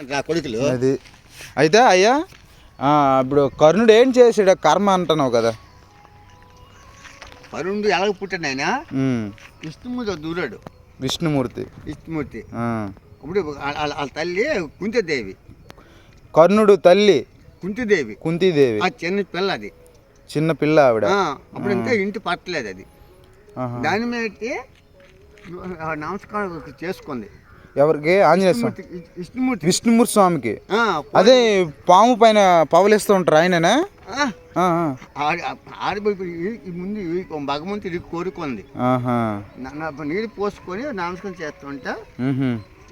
నా కొడుకులు? అది. అయితే అయ్యా ఆ, ఇప్పుడు కర్ణుడు ఏం చేసాడు కర్మ అంటున్నావు కదా. వరుణుడు ఎలాగ పుట్టాడు ఆయన విష్ణుమూర్తి దూరాడు. విష్ణుమూర్తి. విష్ణుమూర్తి. ఆ. అప్పుడు వాళ్ళ తల్లి కుంతిదేవి. కర్ణుడు తల్లి కుంతిదేవి. కుంతీదేవి. ఆ చిన్న పిల్ల అది. చిన్న పిల్ల ఆవిడ. అప్పుడు ఇంకా ఇంటి పట్టలేదు అది. దాని మీద నమస్కారం చేసుకుంది. ఎవరికి? ఆంజనేయ స్వామి. విష్ణుమూర్తి విష్ణుమూర్తి. స్వామికి. అదే పాము పైన పవలిస్తూ ఉంటారు ఆయననా? ముందు భగవంతుడి కోరుకుంది. నీళ్ళు పోసుకొని నమస్కారం చేస్తుంటా.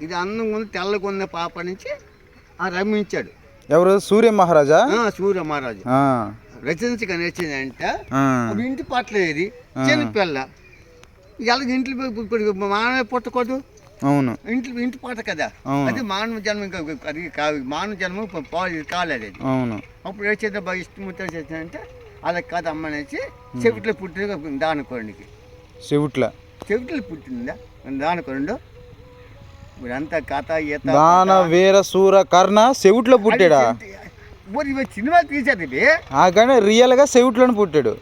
ఇది అందం ఉంది తెల్లగా ఉన్న పాప నుంచి ఆ రమించాడు ఎవరు? సూర్య మహారాజా? సూర్య మహారాజు. ఆ, రచించక నచ్చిందంట ఇంటి పట్టలేదు చిన్న పిల్ల. ఎలాగ ఇంట్లో మానవ పుట్టకూడదు. అవును. ఇంట్లో ఇంటి పాట కదా. అది మానవ జన్మ ఇంకా అది కాదు. మానవ జన్మ కాలేదు అది అవును. అప్పుడు ఏం చేద్దాం బాగా ఇష్టం చేసిందంటే అలా కాదు అమ్మనేసి చెవిట్లో పుట్టిన దానికోండికి. చెవుట్ల. చెవిట్లో పుట్టిందా? దానికోండు ఇప్పుడు అంతా కథ ఈత దాన వీర సూర కర్ణ చెవుట్లో పుట్టాడా? సినిమా తీసేది ఆ కానీ రియల్గా చెవుట్లోనే పుట్టాడు.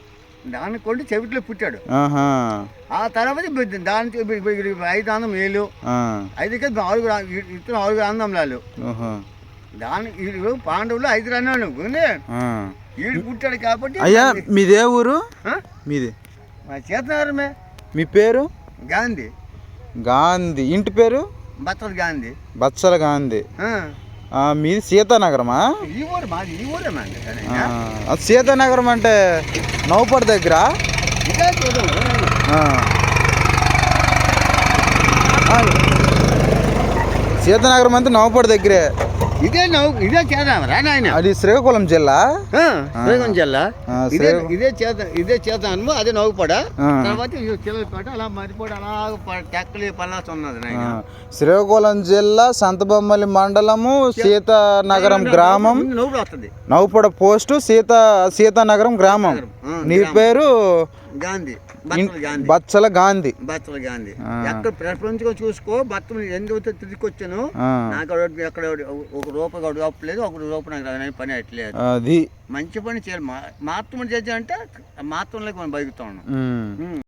దానికోండి చెవిట్లో పుట్టాడు. ఆ తర్వాత దాని ఐదు అందం ఆ. ఐదు కదా ఆరుగురు ఇతను ఆరుగురు అందం ఓహో. దాని పాండవులు ఐదు అన్నాడు. ఆ. వీడు పుట్టాడు కాబట్టి అయ్యా మీదే ఊరు? మీది? మా చేతనారమే మీ పేరు? గాంధీ. గాంధీ. ఇంటి పేరు? బత్తల గాంధీ. బత్సల గాంధీ. మీది సీతానగరమా? ఈ ఊరు మాది ఈ ఊరే సీతానగరం అంటే నౌపర్ దగ్గర. సీతనగరం అంతా ఆ. నౌపర్ దగ్గరే. ఇదే నవ్వు ఇదే చేద్దాం రా నాయన అది శ్రీకాకుళం జిల్లా శ్రీకాకుళం జిల్లా ఇదే. ఇదే చేత ఇదే చేద్దాము అదే నవ్వుపడ. తర్వాత చిల్లపేట అలా మరిపోడు అలా టెక్కలి పల్లాస్ ఉన్నది నాయన శ్రీకాకుళం జిల్లా సంతబొమ్మలి మండలము సీతానగరం గ్రామం నవ్వు వస్తుంది నౌపడ పోస్టు సీత సీతానగరం గ్రామం నీ పేరు గాంధీ బత్తల గాంధీ. బత్సల గాంధీ. ఎక్కడ ప్రపంచంగా చూసుకో బత్తలు ఎందుకు తిరిగి వచ్చాను నాకు ఎక్కడ ఒక రూపాయి అడుగు అప్పలేదు ఒక రూపాయి నాకు రాదని పని అట్లేదు. అది. మంచి పని చేయాలి. మా మాత్రం చేద్దాం అంటే మాత్రంలోకి మనం బతుకుతా. ఉన్నాం.